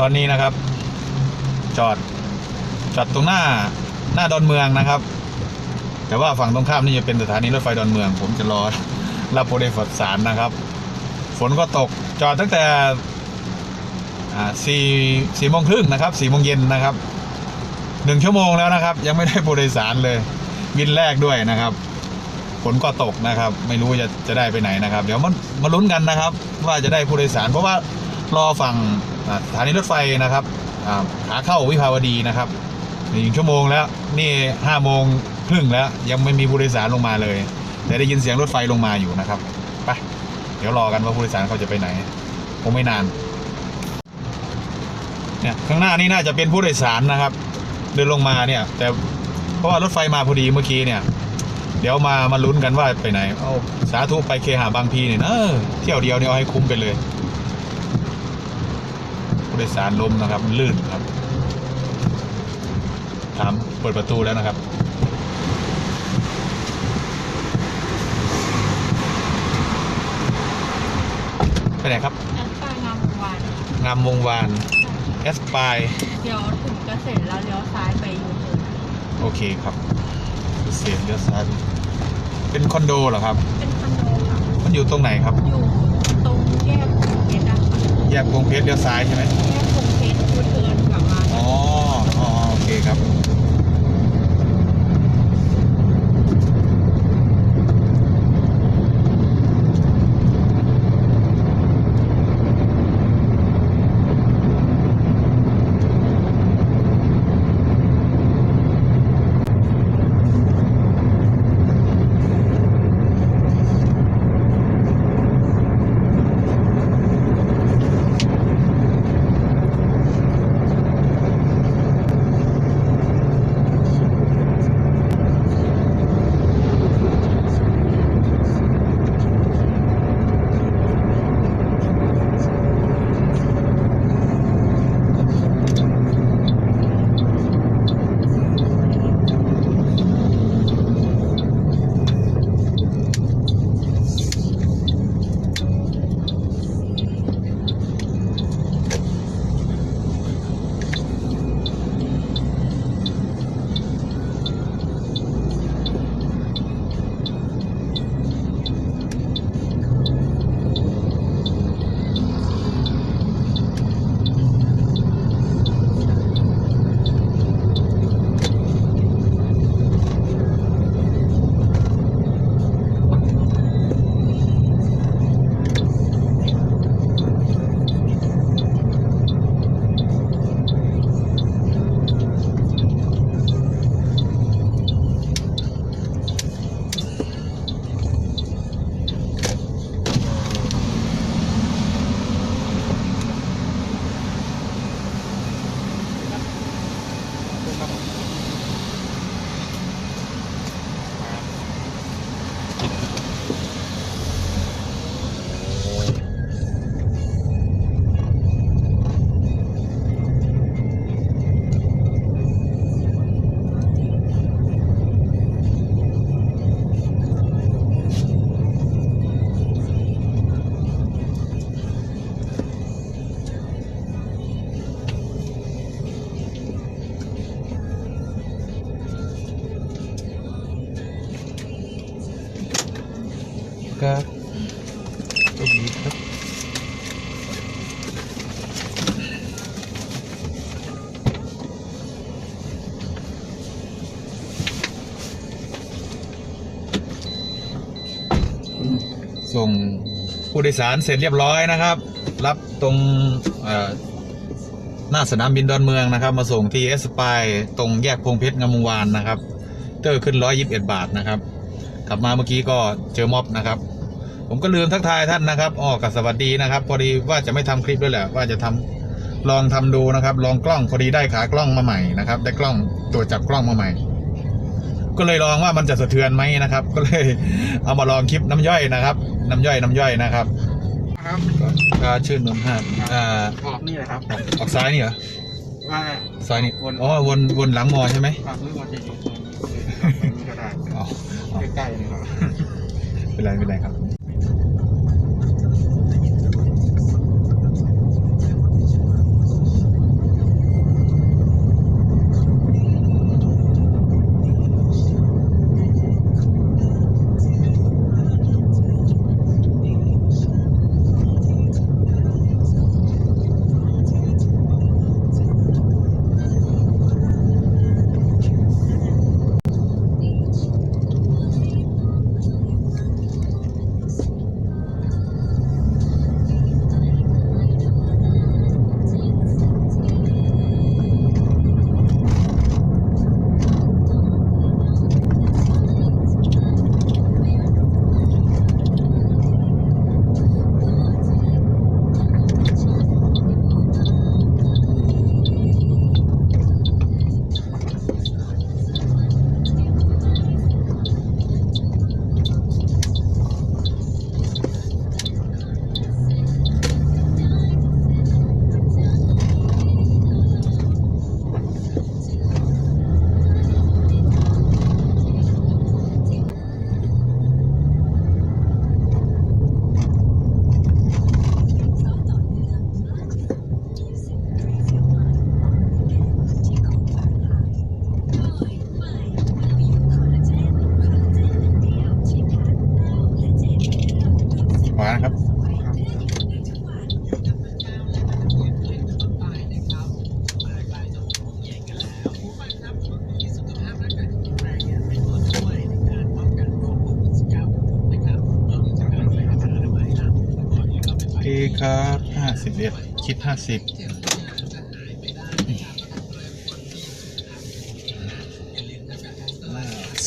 ตอนนี้นะครับ จอด จอดตรงหน้าหน้าดอนเมืองนะครับ แต่ว่าฝั่งตรงข้ามนี่จะเป็นสถานีรถไฟดอนเมือง ผมจะรอรับผู้โดยสารนะครับ ฝนก็ตกจอดตั้งแต่สี่สี่โมงครึ่งนะครับสี่โมงเย็นนะครับหนึ่งชั่วโมงแล้วนะครับ ยังไม่ได้ผู้โดยสารเลยวินแรกด้วยนะครับฝนก็ตกนะครับ ไม่รู้จะจะได้ไปไหนนะครับ เดี๋ยวมามาลุ้นกันนะครับ ว่าจะได้ผู้โดยสาร เพราะว่ารอฝั่ง สถานีรถไฟนะครับขาเข้าวิภาวดีนะครับหนึ่งชั่วโมงแล้วนี่ห้าโมงครึ่งแล้วยังไม่มีผู้โดยสารลงมาเลย แต่ได้ยินเสียงรถไฟลงมาอยู่นะครับไปเดี๋ยวรอกันว่าผู้โดยสารเขาจะไปไหนคงไม่นานเนี่ยข้างหน้านี่น่าจะเป็นผู้โดยสารนะครับ เดินลงมาเนี่ย แต่เพราะว่ารถไฟมาพอดีเมื่อกี้เนี่ย เดี๋ยวมามาลุ้นกันว่าไปไหน เอาสาธุไปเคหาบางพีเนี่ยนะเออเที่ยวเดียวเนี่ยเอาให้คุ้มไปเลย ผู้โดยสารล้มนะครับมันลื่นครับถามเปิดประตูแล้วนะครับไปไหนครับแอสปางามวงวานงามวงวานแอสปายเดี๋ยวถึงเกษตรแล้วเลี้ยวซ้ายไปยูเทิร์นโอเคครับเสียเลี้ยวซ้ายไปเป็นคอนโดเหรอครับ เป็นคอนโดค่ะมันอยู่ตรงไหนครับ อยู่ตรงแยก แยกพงเพชรเลี้ยวซ้ายใช่ไหมแยกพงเพชรยูเทิร์นกลับมาอ๋ออ๋อโอเคครับครับ ผู้โดยสารเสร็จเรียบร้อยนะครับ รับตรงหน้าสนามบินดอนเมืองนะครับ มาส่งที่เอสปายตรงแยกพงเพชรงามวงวานนะครับ เตอร์ขึ้น121บเอ็ดบาทนะครับ กลับมาเมื่อกี้ก็เจอม็อบนะครับ ผมก็ลืมทักทายท่านนะครับอ๋อกับสวัสดีนะครับ พอดีว่าจะไม่ทำคลิปด้วยแหละว่าจะทำลองทำดูนะครับ ลองกล้องพอดีได้ขากล้องมาใหม่นะครับ ได้กล้องตัวจับกล้องมาใหม่ ก็เลยลองว่ามันจะสะเทือนไหมนะครับ ก็เลยเอามาลองคลิปน้ำย่อยนะครับ น้ำย่อยน้ำย่อยนะครับครับก็ชื่อนนท์ห้าอ่าออกนี่แหละครับออกออกซ้ายนี่เหรอว่าซ้ายนี่วนอ๋อวนวนหลังมอใช่ไหมออกนี่มันจะอยู่ตรงนี้ก็ได้อ๋ออ๋อใกล้ๆนี่ครับเป็นไรเป็นไรครับครับ ห้าสิบเอ็ดคิดห้าสิบ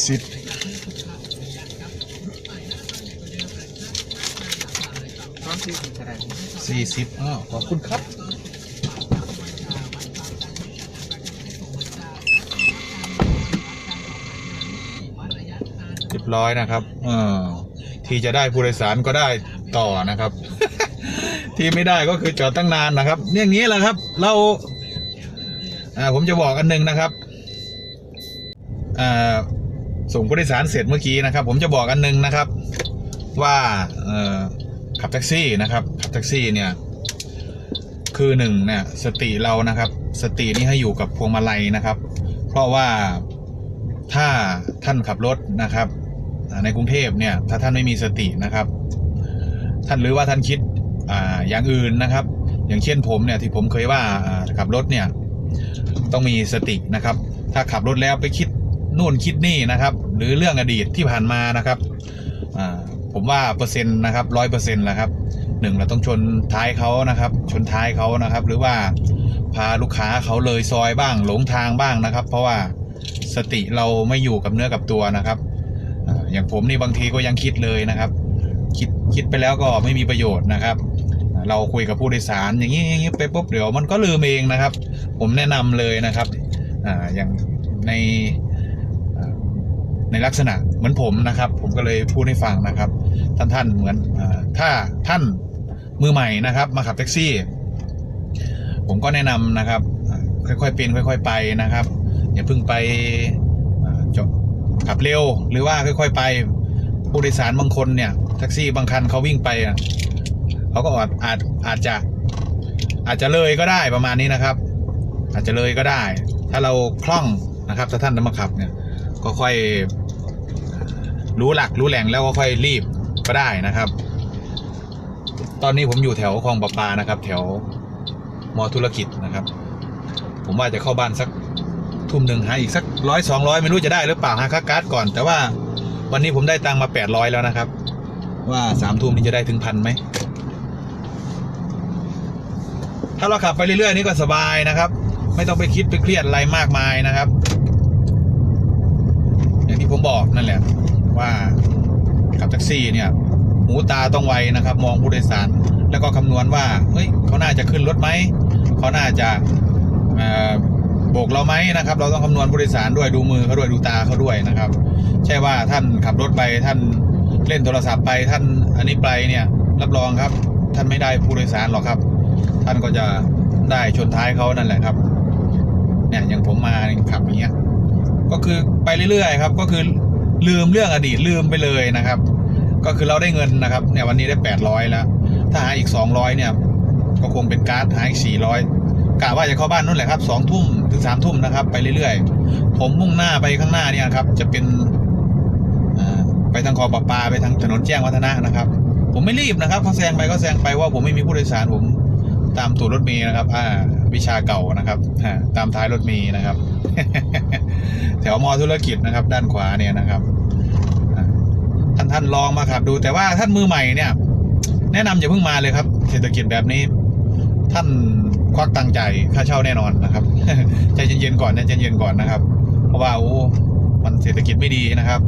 สิบสี่สิบอ้าวขอบคุณครับเรียบร้อยนะครับ เออที่จะได้ผู้โดยสารก็ได้ต่อนะครับ ที่ไม่ได้ก็คือจอดตั้งนานนะครับเนี่ยอย่างนี้แหละครับ เราอ่าผมจะบอกอันหนึ่งนะครับอ่าส่งผู้โดยสารเสร็จเมื่อกี้นะครับ ผมจะบอกอันหนึ่งนะครับ ว่าเอ่อขับแท็กซี่นะครับขับแท็กซี่เนี่ย คือหนึ่งเนี่ยสติเรานะครับ สตินี่ให้อยู่กับพวงมาลัยนะครับ เพราะว่าถ้าท่านขับรถนะครับ ในกรุงเทพเนี่ย ถ้าท่านไม่มีสตินะครับ ท่านหรือว่าท่านคิด อย่างอื่นนะครับ อย่างเช่นผมเนี่ยที่ผมเคยว่าขับรถเนี่ยต้องมีสตินะครับ ถ้าขับรถแล้วไปคิดนู่นคิดนี่นะครับ หรือเรื่องอดีตที่ผ่านมานะครับผมว่าเปอร์เซ็นต์นะครับร้อยเปอร์เซ็นต์แหละครับหนึ่งเราต้องชนท้ายเขานะครับ ชนท้ายเขานะครับ หรือว่าพาลูกค้าเขาเลยซอยบ้างหลงทางบ้างนะครับ เพราะว่าสติเราไม่อยู่กับเนื้อกับตัวนะครับอ่าอย่างผมนี่บางทีก็ยังคิดเลยนะครับ คิดคิดไปแล้วก็ไม่มีประโยชน์นะครับ เราคุยกับผู้โดยสาร อย่างนี้อย่างนี้ไปปุ๊บเดี๋ยวมันก็ลืมเองนะครับ ผมแนะนำเลยนะครับอ่าอย่างในในลักษณะเหมือนผมนะครับ ผมก็เลยพูดให้ฟังนะครับ ท่านท่านเหมือนอถ้าท่านมือใหม่นะครับ มาขับแท็กซี่ ผมก็แนะนำนะครับ ค่อยๆเป็นค่อย ๆ ไปนะครับอย่าเพิ่งไปจบขับเร็วหรือว่าค่อย ๆ ไปผู้โดยสารบางคนเนี่ยแท็กซี่บางคันเขาวิ่งไปอะ เขาก็อาจอาจอาจจะอาจจะเลยก็ได้ประมาณนี้นะครับ อาจจะเลยก็ได้ ถ้าเราคล่องนะครับถ้าท่านจะมาขับเนี่ยก็ค่อยรู้หลักรู้แหล่งแล้วก็ค่อยรีบก็ได้นะครับ ตอนนี้ผมอยู่แถวคลองประปานะครับ แถวมอธุรกิจนะครับ ผมว่าจะเข้าบ้านสักทุ่มหนึ่งหาอีกสักร้อยสองร้อยไม่รู้จะได้หรือเปล่าหาค่าการ์ดก่อน แต่ว่าวันนี้ผมได้ตังมาแปดร้อยแล้วนะครับ ว่าสามทุ่มนี้จะได้ถึงพันไหม ถ้าเราขับไปเรื่อยๆนี่ก็สบายนะครับ ไม่ต้องไปคิดไปเครียดอะไรมากมายนะครับ อย่างที่ผมบอกนั่นแหละ ว่าขับแท็กซี่เนี่ยหูตาต้องไวนะครับ มองผู้โดยสาร แล้วก็คำนวณว่าเฮ้ยเขาน่าจะขึ้นรถไหมเขาน่าจะโบกเราไหมนะครับ เราต้องคำนวณผู้โดยสารด้วยดูมือเขาด้วยดูตาเขาด้วยนะครับ ใช่ว่าท่านขับรถไปท่านเล่นโทรศัพท์ไปท่านอันนี้ไปเนี่ยรับรองครับ ท่านไม่ได้ผู้โดยสารหรอกครับ ท่านก็จะได้ชนท้ายเขานั่นแหละครับ เนี่ยอย่างผมมาขับอย่างเงี้ย ก็คือไปเรื่อยๆครับ ก็คือลืมเรื่องอดีตลืมไปเลยนะครับ ก็คือเราได้เงินนะครับ เนี่ยวันนี้ได้แปดร้อยแล้ว ถ้าหาอีกสองร้อยเนี่ย ก็คงเป็นการ์ดหาอีกสี่ร้อยกะว่าจะเข้าบ้านนู่นแหละครับสองทุ่มถึงสามทุ่มนะครับ ไปเรื่อยๆ ผมมุ่งหน้าไปข้างหน้าเนี่ยครับ จะเป็นไปทางคอปปาไปทางถนนแจ้งวัฒนะนะครับ ผมไม่รีบนะครับเขาแซงไปก็แซงไปว่าผมไม่มีผู้โดยสารผม ตามตูดรถเมย์นะครับ อ่า วิชาเก่านะครับอ่าตามท้ายรถเมย์นะครับ แถวมอธุรกิจนะครับ ด้านขวาเนี่ยนะครับท่านท่านลองมาขับดูแต่ว่าท่านมือใหม่เนี่ย แนะนำอย่าเพิ่งมาเลยครับ เศรษฐกิจแบบนี้ ท่านควักตังค์ใจายค่าเช่าแน่นอนนะครับใจเย็นๆก่อนนะใจเย็นๆก่อนนะครับ เพราะว่าโอ้มันเศรษฐกิจไม่ดีนะครับ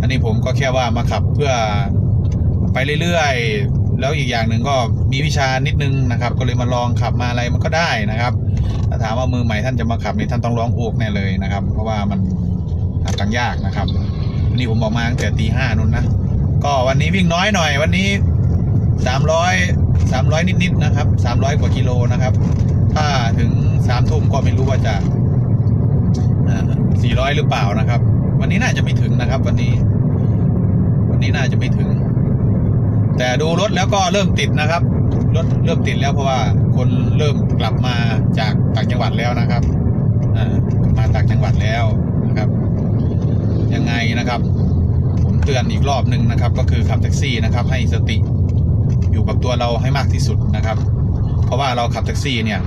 อันนี้ผมก็แค่ว่ามาขับเพื่อไปเรื่อย แล้วอีกอย่างหนึ่งก็มีวิชานิดนึงนะครับ ก็เลยมาลองขับมาอะไรมันก็ได้นะครับถ้าถามว่ามือใหม่ท่านจะมาขับนี่ท่านต้องร้องโอกแน่เลยนะครับ เพราะว่ามันหาตังยากนะครับนนี้ผมบอกมาตั้งแต่ตีห้านู่นนะก็วันนี้วิ่งน้อยหน่อย วันนี้สามร้อยสามร้อยนิดๆนะครับสามร้อยกว่ากิโลนะครับ ถ้าถึงสามทุ่มก็ไม่รู้ว่าจะสี่ร้อยหรือเปล่านะครับ วันนี้น่าจะไม่ถึงนะครับ วันนี้ วันนี้น่าจะไม่ถึง แต่ดูรถแล้วก็เริ่มติดนะครับ รถเริ่มติดแล้วเพราะว่าคนเริ่มกลับมาจากต่างจังหวัดแล้วนะครับมาต่างจังหวัดแล้วนะครับ ยังไงนะครับผมเตือนอีกรอบหนึ่งนะครับ ก็คือขับแท็กซี่นะครับ ให้สติอยู่กับตัวเราให้มากที่สุดนะครับ เพราะว่าเราขับแท็กซี่เนี่ย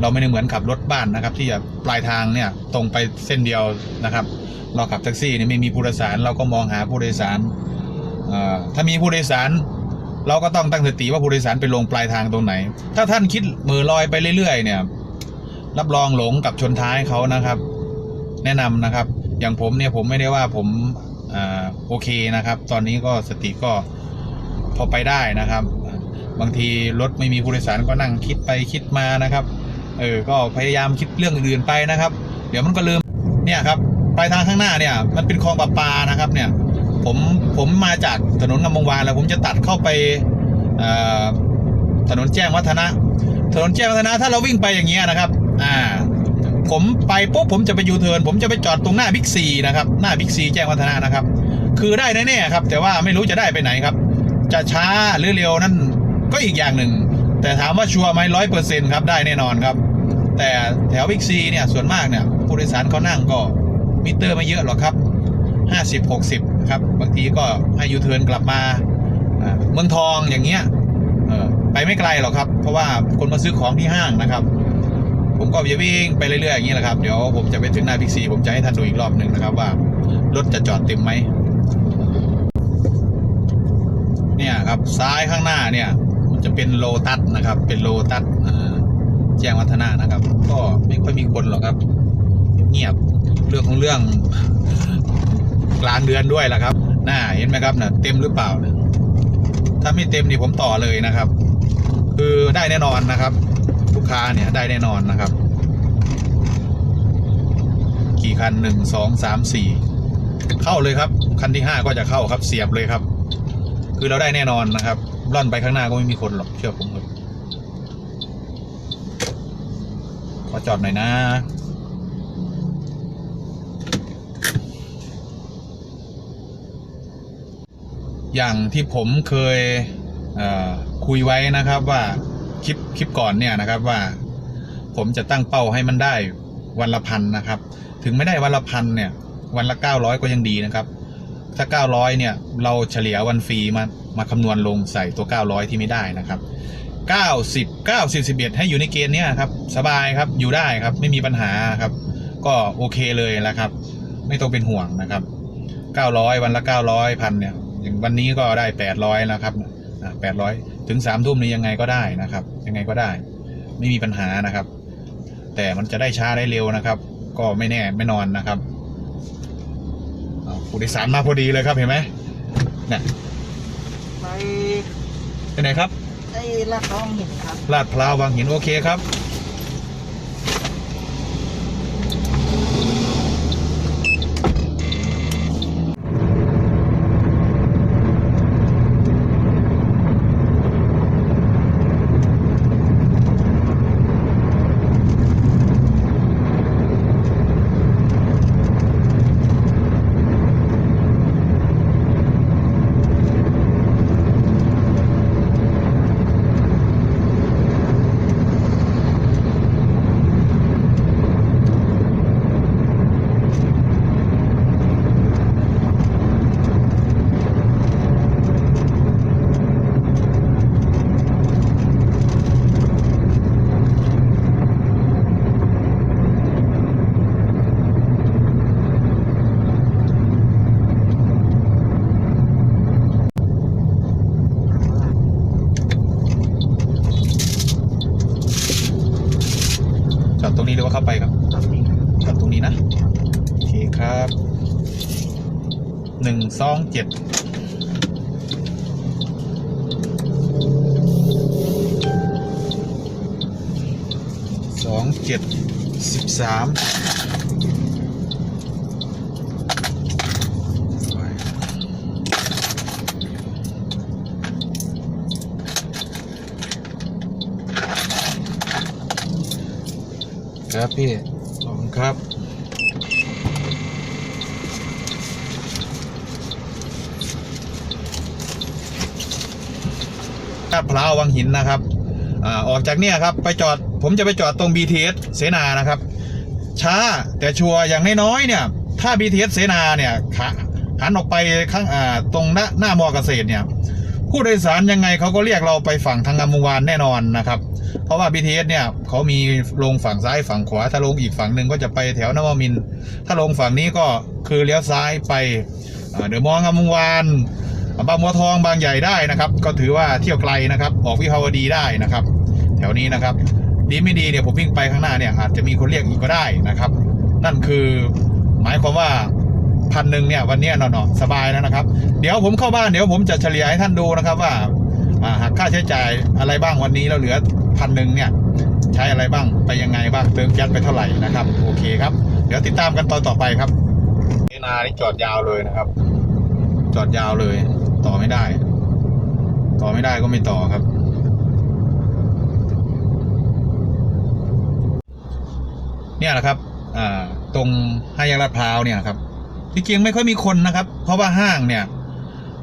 เราไม่ได้เหมือนขับรถบ้านนะครับ ที่จะปลายทางเนี่ยตรงไปเส้นเดียวนะครับ เราขับแท็กซี่เนี่ยไม่มีผู้โดยสารเราก็มองหาผู้โดยสาร ถ้ามีผู้โดยสาร เราก็ต้องตั้งสติว่าผู้โดยสารไปลงปลายทางตรงไหน ถ้าท่านคิดมือลอยไปเรื่อยๆ เนี่ย รับรองหลงกับชนท้ายเขานะครับ แนะนำนะครับ อย่างผมเนี่ยผมไม่ได้ว่าผมอ่าโอเคนะครับ ตอนนี้ก็สติก็พอไปได้นะครับ บางทีรถไม่มีผู้โดยสารก็นั่งคิดไปคิดมานะครับเออก็พยายามคิดเรื่องอื่นๆไปนะครับ เดี๋ยวมันก็ลืมเนี่ยครับปลายทางข้างหน้าเนี่ยมันเป็นคลองประปานะครับเนี่ย ผมผมมาจากถนนงามวงวานแล้วผมจะตัดเข้าไปถนนแจ้งวัฒนะ ถนนแจ้งวัฒนะถ้าเราวิ่งไปอย่างเงี้ยนะครับ อ่า ผมไปปุ๊บผมจะไปยูเทิร์นผมจะไปจอดตรงหน้าบิ๊กซีนะครับ หน้าบิ๊กซีแจ้งวัฒนะนะครับ คือได้แน่ๆครับ แต่ว่าไม่รู้จะได้ไปไหนครับ จะช้าหรือเร็วนั่นก็อีกอย่างหนึ่ง แต่ถามว่าชัวร์ไหมร้อยเปอร์เซ็นต์ครับได้แน่นอนครับ แต่แถวบิ๊กซีเนี่ยส่วนมากเนี่ยผู้โดยสารเขานั่งก็มิเตอร์ไม่เยอะหรอกครับ ห้าสิบหกสิบครับบางทีก็ให้ยูเทิร์นกลับมาเมืองทองอย่างเงี้ยไปไม่ไกลหรอกครับ เพราะว่าคนมาซื้อของที่ห้างนะครับ ผมก็จะวิ่งไปเรื่อยๆอย่างนี้แหละครับ เดี๋ยวผมจะไปถึงหน้าบิ๊กซีผมจะให้ท่านดูอีกรอบหนึ่งนะครับว่ารถจะจอดเต็มไหมเนี่ยครับซ้ายข้างหน้าเนี่ยมันจะเป็นโลตัสนะครับ เป็นโลตัสแจ้งวัฒนะนะครับ ก็ไม่ค่อยมีคนหรอกครับเงียบเรื่องของเรื่อง กลางเดือนด้วยล่ะครับน่าเห็นไหมครับน่ะเต็มหรือเปล่าเนี่ยถ้าไม่เต็มนี่ผมต่อเลยนะครับ คือได้แน่นอนนะครับ ลูกค้าเนี่ยได้แน่นอนนะครับ กี่คันหนึ่งสองสามสี่เข้าเลยครับ คันที่ห้าก็จะเข้าครับเสียบเลยครับ คือเราได้แน่นอนนะครับร่อนไปข้างหน้าก็ไม่มีคนหรอกเชื่อผมครับขอจอดหน่อยนะ อย่างที่ผมเคยเคุยไว้นะครับว่าคลิปคลิปก่อนเนี่ยนะครับว่า ผมจะตั้งเป้าให้มันได้วันละพันนะครับ ถึงไม่ได้วันละพันเนี่ย วันละเก้าร้อยก็ยังดีนะครับ ถ้า 900 เนี่ย เราเฉลี่ยวันฟรีมามาคำนวณลงใส่ตัว 900 ที่ไม่ได้นะครับ 90 90 11 ให้อยู่ในเกณฑ์เนี้ยครับ สบายครับอยู่ได้ครับ ไม่มีปัญหาครับ ก็โอเคเลยแล้วครับ ไม่ต้องเป็นห่วงนะครับ 900 วันละ 900พันเนี่ย อย่างวันนี้ก็ได้800แล้วครับอะ800ถึง3ทุ่มนี้ยังไงก็ได้นะครับ ยังไงก็ได้ ไม่มีปัญหานะครับ แต่มันจะได้ช้าได้เร็วนะครับ ก็ไม่แน่ไม่นอนนะครับเอาผู้โดยสารมาพอดีเลยครับเห็นไหมเนี่ยไปไปไหนครับไอ้ลาดน้องหินครับลาดพร้าวบางหินโอเคครับ เข้าไปครับตอนนี้จอดตรงนี้นะโอเคครับหนึ่งสองเจ็ดสองเจ็ดสิบสาม ครับพี่ขอบคุณครับลาดพร้าววังหินนะครับอ่าออกจากเนี่ยครับไปจอดผมจะไปจอดตรง BTS เสนานะครับ ช้าแต่ชัวร์อย่างน้อยๆเนี่ย ถ้า BTS เสนาเนี่ยขาหันออกไปข้างอ่าตรงหน้าหน้ามอเกษตรเนี่ย ผู้โดยสารยังไงเขาก็เรียกเราไปฝั่งทางงามวงวานแน่นอนนะครับ เพราะว่า BTS เนี่ยเขามีลงฝั่งซ้ายฝั่งขวา ถ้าลงอีกฝั่งหนึ่งก็จะไปแถวนวมิน ถ้าลงฝั่งนี้ก็คือเลี้ยวซ้ายไปอ่าเดอมองามวงวานบางบัวทองบางใหญ่ได้นะครับ ก็ถือว่าเที่ยวไกลนะครับ ออกวิภาวดีได้นะครับ แถวนี้นะครับ ดีไม่ดีเนี่ยผมวิ่งไปข้างหน้าเนี่ยอาจจะมีคนเรียกอีกก็ได้นะครับ นั่นคือหมายความว่าพันหนึ่งเนี่ยวันนี้ยเนาะๆสบายแล้วนะครับ เดี๋ยวผมเข้าบ้านเดี๋ยวผมจะเฉลี่ยให้ท่านดูนะครับว่า หักค่าใช้จ่ายอะไรบ้างวันนี้เราเหลือพันหนึ่งเนี่ยใช้อะไรบ้างไปยังไงบ้างเติมแก๊สไปเท่าไหร่นะครับโอเคครับ เดี๋ยวติดตามกันตอนต่อไปครับเอนานี่จอดยาวเลยนะครับ จอดยาวเลย ต่อไม่ได้ ต่อไม่ได้ก็ไม่ต่อครับ เนี่ยแหละครับอ่าตรงห้าแยกลาดพร้าวเนี่ยครับที่จริงไม่ค่อยมีคนนะครับ เพราะว่าห้างเนี่ย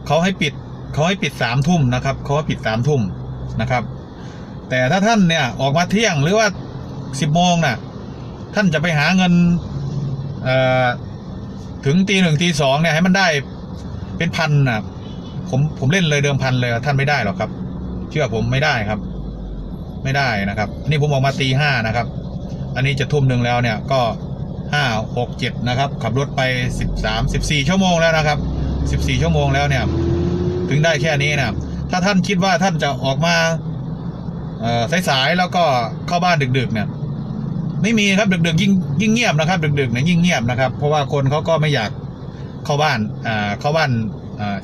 เขาให้ปิด เขาให้ปิดสามทุ่มนะครับเขาปิดสามทุ่มนะครับ แต่ถ้าท่านเนี่ยออกมาเที่ยงหรือว่าสิบโมงน่ะ ท่านจะไปหาเงินเอ่อถึงตีหนึ่งตีสองเนี่ยให้มันได้เป็นพันน่ะผมผมเล่นเลยเดิมพันเลยท่านไม่ได้หรอกครับ เชื่อผมไม่ได้ครับ ไม่ได้นะครับอันนี้ผมออกมาตีห้านะครับ อันนี้จะทุ่มหนึ่งแล้วเนี่ยก็ห้าหกเจ็ดนะครับ ขับรถไปสิบสามสิบสี่ชั่วโมงแล้วนะครับสิบสี่ชั่วโมงแล้วเนี่ย ถึงได้แค่นี้นะถ้าท่านคิดว่าท่านจะออกมาสายๆแล้วก็เข้าบ้านดึกๆเนี่ยไม่มีครับดึกๆยิ่งยิ่งเงียบนะครับ ดึกๆเนี่ยยิ่งเงียบนะครับ เพราะว่าคนเขาก็ไม่อยากเข้าบ้านเข้าบ้าน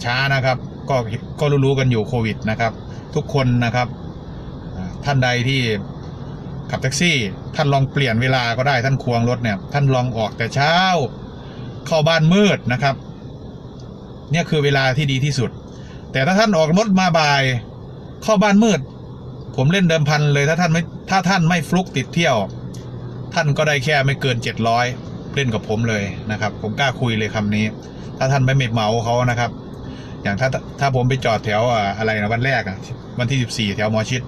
ช้านะครับ ก็ก็รู้ๆกันอยู่โควิดนะครับ ทุกคนนะครับท่านใดที่ขับแท็กซี่ ท่านลองเปลี่ยนเวลาก็ได้ท่านควงรถเนี่ย ท่านลองออกแต่เช้า เข้าบ้านมืดนะครับ เนี่ยคือเวลาที่ดีที่สุด แต่ถ้าท่านออกรถมาบ่าย เข้าบ้านมืด ผมเล่นเดิมพันเลยถ้าท่านไม่ถ้าท่านไม่ฟลุกติดเที่ยว ท่านก็ได้แค่ไม่เกินเจ็ดร้อยเล่นกับผมเลยนะครับ ผมกล้าคุยเลยคำนี้ ถ้าท่านไม่เหมาเขานะครับ อย่างถ้าถ้าผมไปจอดแถวอ่าอะไรนะวันแรกอะวันที่สิบสี่แถวมอชิด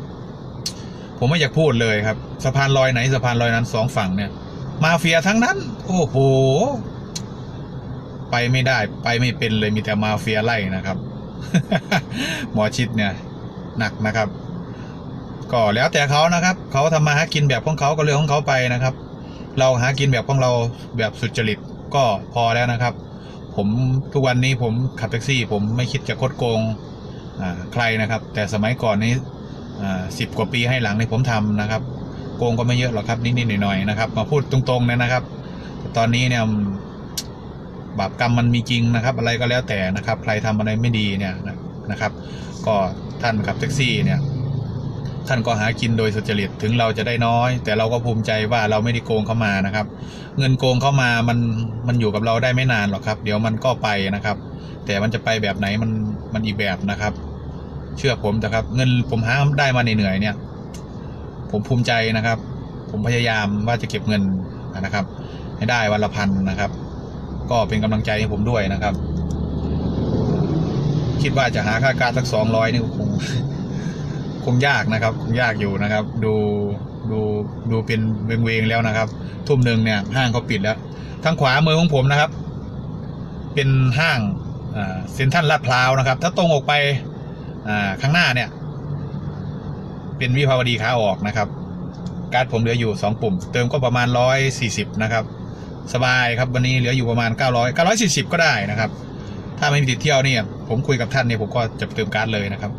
ผมไม่อยากพูดเลยครับสะพานลอยไหนสะพานลอยนั้นสองฝั่งเนี่ย มาเฟียทั้งนั้น โอ้โห ไปไม่ได้ไปไม่เป็นเลยมีแต่มาเฟียไล่นะครับ หมอชิดเนี่ยหนักนะครับ ก็แล้วแต่เขานะครับ เขาทำมาหากินแบบของเขาก็เรื่องของเขาไปนะครับ เราหากินแบบของเราแบบสุจริตก็พอแล้วนะครับ ผมทุกวันนี้ผมขับแท็กซี่ ผมไม่คิดจะคดโกงใครนะครับ แต่สมัยก่อนนี้สิบกว่าปีให้หลังในผมทำนะครับ โกงก็ไม่เยอะหรอกครับนิดๆหน่อยๆนะครับ มาพูดตรงๆเนี่ยนะครับตตอนนี้เนี่ย บาปกรรมมันมีจริงนะครับ อะไรก็แล้วแต่นะครับ ใครทำอะไรไม่ดีเนี่ยนะครับ ก็ท่านขับแท็กซี่เนี่ยท่านก็หากินโดยสุจริตถึงเราจะได้น้อย แต่เราก็ภูมิใจว่าเราไม่ได้โกงเข้ามานะครับ เงินโกงเข้ามามันมันอยู่กับเราได้ไม่นานหรอกครับ เดี๋ยวมันก็ไปนะครับ แต่มันจะไปแบบไหนมันมันอีกแบบนะครับ เชื่อผมนะครับ เงินผมหาได้มาเหนื่อยๆเนี่ย ผมภูมิใจนะครับ ผมพยายามว่าจะเก็บเงินนะครับ ให้ได้วันละพันนะครับ ก็เป็นกำลังใจให้ผมด้วยนะครับ คิดว่าจะหาค่าการสักสองร้อยนี่คงคงยากนะครับ คงยากอยู่นะครับ ดูดูดูเป็นเวงเวงๆแล้วนะครับ ทุ่มหนึ่งเนี่ยห้างเขาปิดแล้วทางขวามือของผมนะครับ เป็นห้างเซ็นทรัลลาดพร้าวนะครับ ถ้าตรงออกไปข้างหน้าเนี่ย เป็นวิภาวดีขาออกนะครับ การ์ดผมเหลืออยู่สองปุ่ม เติมก็ประมาณร้อยสี่สิบนะครับ สบายครับวันนี้เหลืออยู่ประมาณเก้าร้อยเก้าร้อยสี่สิบก็ได้นะครับ ถ้าไม่มีติดเที่ยวเนี่ย ผมคุยกับท่านเนี่ยผมก็จะเติมการ์ดเลยนะครับ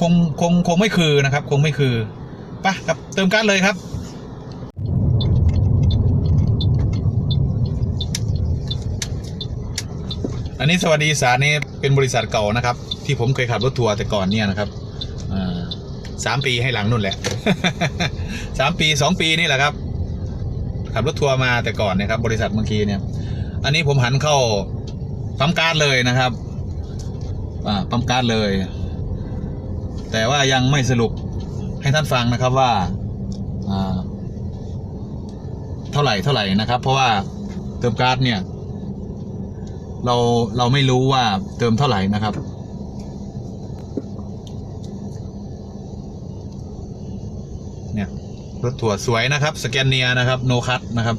คงคงคงไม่คือนะครับ คงไม่คือไปะครับเติมการ์ดเลยครับอันนี้สวัสดีสารนี่เป็นบริษัทเก่านะครับ ที่ผมเคยขับรถทัวร์แต่ก่อนเนี่ยนะครับสามปีให้หลังนู่นแหละสามปีสองปีนี่แหละครับ ขับรถทัวร์มาแต่ก่อนนะครับ บริษัทเมื่อกี้เนี่ย อันนี้ผมหันเข้าปั๊มการ์ดเลยนะครับอ่าปั๊มการ์ดเลย แต่ว่ายังไม่สรุปให้ท่านฟังนะครับว่าอ่าเท่าไหร่เท่าไหร่นะครับ เพราะว่าเติมการ์ดเนี่ย เราเราไม่รู้ว่าเติมเท่าไหร่นะครับ เนี่ย รถถั่วสวยนะครับ สแกนเนียนะครับ โนคัตนะครับ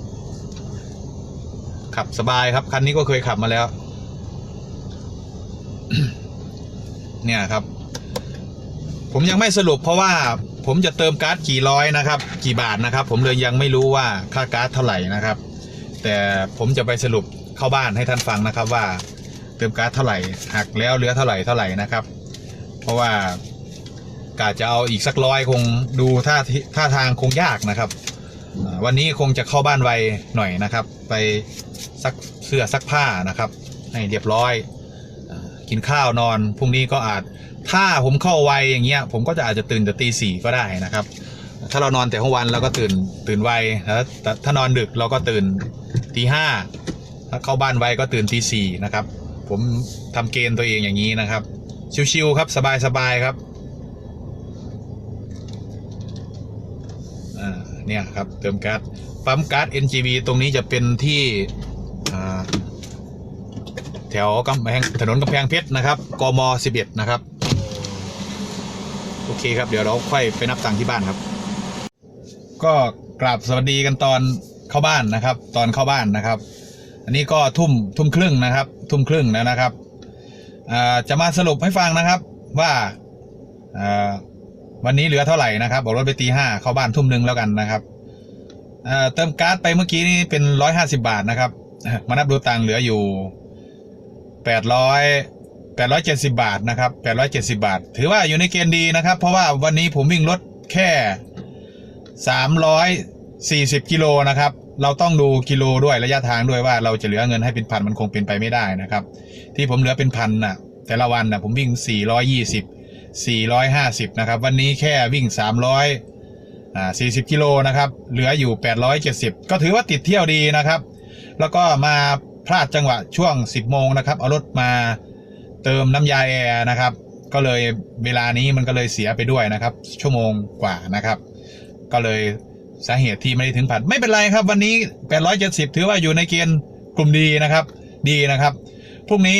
ขับสบายครับ คันนี้ก็เคยขับมาแล้ว เนี่ยครับ ผมยังไม่สรุปเพราะว่าผมจะเติมการ์ดกี่ร้อยนะครับ กี่บาทนะครับ ผมเลยยังไม่รู้ว่าค่าการ์ดเท่าไหร่นะครับ แต่ผมจะไปสรุปเข้าบ้านให้ท่านฟังนะครับว่าเติมก๊าซเท่าไหร่หักแล้วเหลือเท่าไหร่เท่าไหร่นะครับ เพราะว่า กาจะเอาอีกสักร้อยคงดูท่าท่าทางคงยากนะครับ วันนี้คงจะเข้าบ้านไวหน่อยนะครับ ไปซักเสื้อซักผ้านะครับ ให้เรียบร้อยกินข้าวนอนพรุ่งนี้ก็อาจถ้าผมเข้าไวอย่างเงี้ย ผมก็จะอาจจะตื่นแต่ตีสี่ก็ได้นะครับ ถ้าเรานอนแต่กลางวันเราก็ตื่นตื่นไวแล้วถ้านอนดึกเราก็ตื่นตีห้าถ้าเข้าบ้านไวก็ตื่นตีสี่นะครับ ผมทำเกณฑ์ตัวเองอย่างนี้นะครับ ชิวๆครับสบายๆครับอ่า เนี่ยครับเติมก๊าซปั๊มก๊าซ NGV ตรงนี้จะเป็นที่แถวกำแพงถนนกำแพงเพชรนะครับกม 11 นะครับ โอเคครับเดี๋ยวเราค่อยไปนับตังค์ที่บ้านครับ ก็กราบสวัสดีกันตอนเข้าบ้านนะครับ ตอนเข้าบ้านนะครับ อันนี้ก็ทุ่มทุ่มครึ่งนะครับ ทุ่มครึ่งแล้วนะครับจะมาสรุปให้ฟังนะครับว่า วันนี้เหลือเท่าไหร่นะครับบอกรถไปตีห้าเข้าบ้านทุ่มหนึ่งแล้วกันนะครับเติมก๊าซไปเมื่อกี้นี้เป็นร้อยห้าสิบาทนะครับ มานับดูตังค์เหลืออยู่แปดร้อยแปดร้อยเจ็ดสิบาทนะครับแปดร้อยเจ็ดสิบาท ถือว่าอยู่ในเกณฑ์ดีนะครับ เพราะว่าวันนี้ผมวิ่งรถแค่340กิโลนะครับ เราต้องดูกิโลด้วยระยะทางด้วยว่าเราจะเหลือเงินให้เป็นพันมันคงเป็นไปไม่ได้นะครับ ที่ผมเหลือเป็นพันน่ะ แต่ละวันน่ะผมวิ่ง420 450 นะครับ วันนี้แค่วิ่ง 300อ่า40 กิโลนะครับ เหลืออยู่ 870 ก็ถือว่าติดเที่ยวดีนะครับ แล้วก็มาพลาดจังหวะช่วง 10 โมงนะครับ เอารถมาเติมน้ำยาแอร์นะครับ ก็เลยเวลานี้มันก็เลยเสียไปด้วยนะครับ ชั่วโมงกว่านะครับ ก็เลยสาเหตุที่ไม่ได้ถึงพันไม่เป็นไรครับ วันนี้ 870 ถือว่าอยู่ในเกณฑ์กลุ่มดีนะครับ ดีนะครับพรุ่งนี้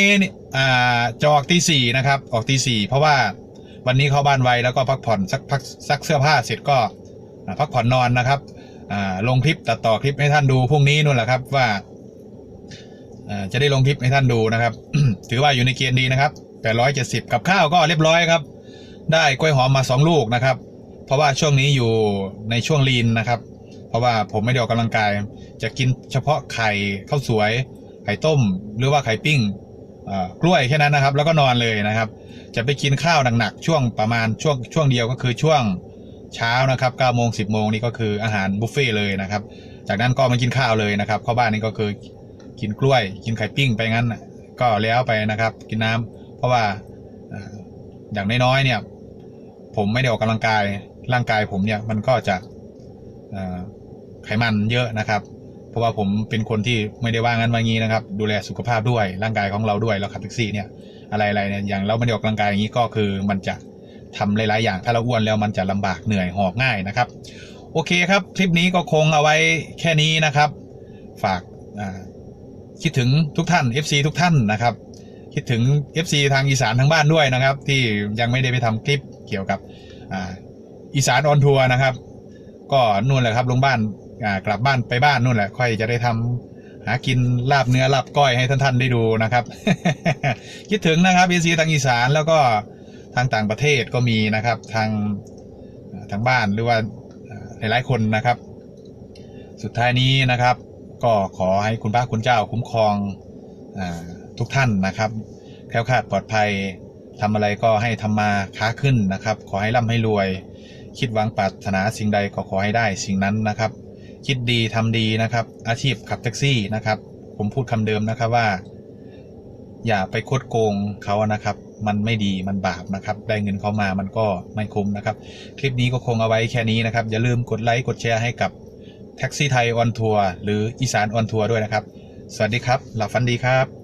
อ่าจะออกตีสี่นะครับ ออกตีสี่เพราะว่า วันนี้เข้าบ้านไวแล้วก็พักผ่อนสักพักซักเสื้อผ้าเสร็จก็พักผ่อนนอนนะครับลงคลิปตัดต่อคลิปให้ท่านดูพรุ่งนี้นู่นแหละครับว่าจะได้ลงคลิปให้ท่านดูนะครับ ถือว่าอยู่ในเกณฑ์ดีนะครับ870 กับข้าวก็เรียบร้อยครับ ได้กล้วยหอมมาสองลูกนะครับ เพราะว่าช่วงนี้อยู่ในช่วงลีนนะครับ เพราะว่าผมไม่ได้ออกกำลังกาย จะกินเฉพาะไข่ข้าวสวย ไข่ต้ม หรือว่าไข่ปิ้ง กล้วยแค่นั้นนะครับ แล้วก็นอนเลยนะครับ จะไปกินข้าวหนักๆช่วงประมาณช่วงช่วงเดียวก็คือช่วงเช้านะครับ9โมง10โมงนี่ก็คืออาหารบุฟเฟ่เลยนะครับ จากนั้นก็มากินข้าวเลยนะครับเข้าบ้านนี่ก็คือกินกล้วย กินไข่ปิ้งไปงั้นก็แล้วไปนะครับ กินน้ำเพราะว่าอย่างน้อยๆเนี่ย ผมไม่ได้ออกกำลังกายร่างกายผมเนี่ยมันก็จะไขมันเยอะนะครับ เพราะว่าผมเป็นคนที่ไม่ได้ว่างั้นว่างี้นะครับ ดูแลสุขภาพด้วยร่างกายของเราด้วยเราขับแท็กซี่เนี่ยอะไรๆเนี่ยอย่างเราไม่ได้ออกกำลังกายอย่างนี้ก็คือมันจะทำหลาย ๆ อย่างถ้าเราอ้วนแล้วมันจะลำบากเหนื่อยหอบง่ายนะครับ โอเคครับคลิปนี้ก็คงเอาไว้แค่นี้นะครับ ฝากคิดถึงทุกท่าน FC ทุกท่านนะครับ คิดถึง FC ทางอีสานทางบ้านด้วยนะครับ ที่ยังไม่ได้ไปทำคลิปเกี่ยวกับออีสานออนทัวร์นะครับ ก็นู่นแหละครับลงบ้าน กลับบ้านไปบ้านนู่นแหละ ค่อยจะได้ทำหากินลาบเนื้อลาบก้อยให้ท่านท่าน ๆ ได้ดูนะครับ คิดถึงนะครับ FC ทางอีสานแล้วก็ทางต่างประเทศก็มีนะครับ ทางทางบ้านหรือว่าหลายๆคนนะครับ สุดท้ายนี้นะครับ ก็ขอให้คุณพระคุณเจ้าคุ้มครองอทุกท่านนะครับแคล้วคลาดปลอดภัยทำอะไรก็ให้ทำมาค้าขึ้นนะครับ ขอให้ร่ำให้รวย คิดหวังปรารถนาสิ่งใดก็ขอให้ได้สิ่งนั้นนะครับ คิดดีทำดีนะครับ อาชีพขับแท็กซี่นะครับ ผมพูดคำเดิมนะครับว่า อย่าไปคดโกงเขานะครับ มันไม่ดีมันบาปนะครับ ได้เงินเขามามันก็ไม่คุ้มนะครับ คลิปนี้ก็คงเอาไว้แค่นี้นะครับ อย่าลืมกดไลค์กดแชร์ให้กับแท็กซี่ไทยออนทัวร์หรืออีสานออนทัวร์ด้วยนะครับ สวัสดีครับ หลับฝันดีครับ